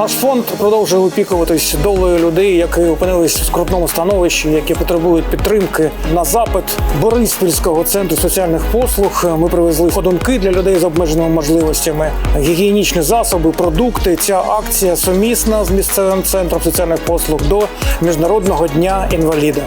Наш фонд продовжує опікуватись долею людей, які опинились в скрутному становищі, які потребують підтримки. На запит Бориспільського центру соціальних послуг ми привезли ходунки для людей з обмеженими можливостями, гігієнічні засоби, продукти. Ця акція сумісна з місцевим центром соціальних послуг до міжнародного дня інваліда.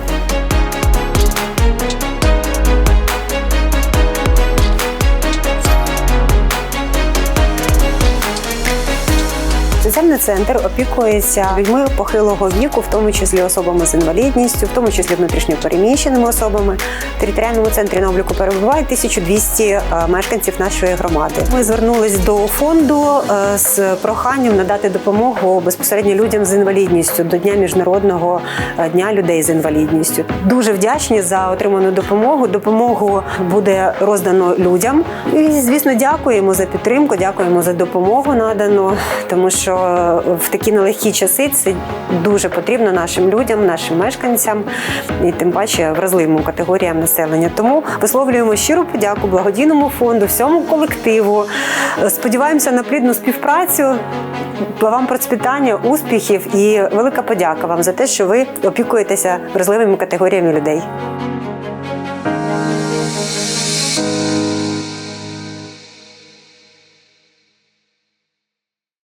Соціальний центр опікується людьми похилого віку, в тому числі особами з інвалідністю, в тому числі внутрішньо переміщеними особами. В територіальному центрі на обліку перебуває 1200 е, мешканців нашої громади. Ми звернулись до фонду е, з проханням надати допомогу безпосередньо людям з інвалідністю до дня міжнародного е, дня людей з інвалідністю. Дуже вдячні за отриману допомогу. Допомогу буде роздано людям. І звісно, дякуємо за підтримку, дякуємо за допомогу надану, тому що в такі нелегкі часи це дуже потрібно нашим людям, нашим мешканцям і тим паче вразливим категоріям населення. Тому висловлюємо щиру подяку благодійному фонду, всьому колективу. Сподіваємося на плідну співпрацю. Вам процвітання, успіхів і велика подяка вам за те, що ви опікуєтеся вразливими категоріями людей.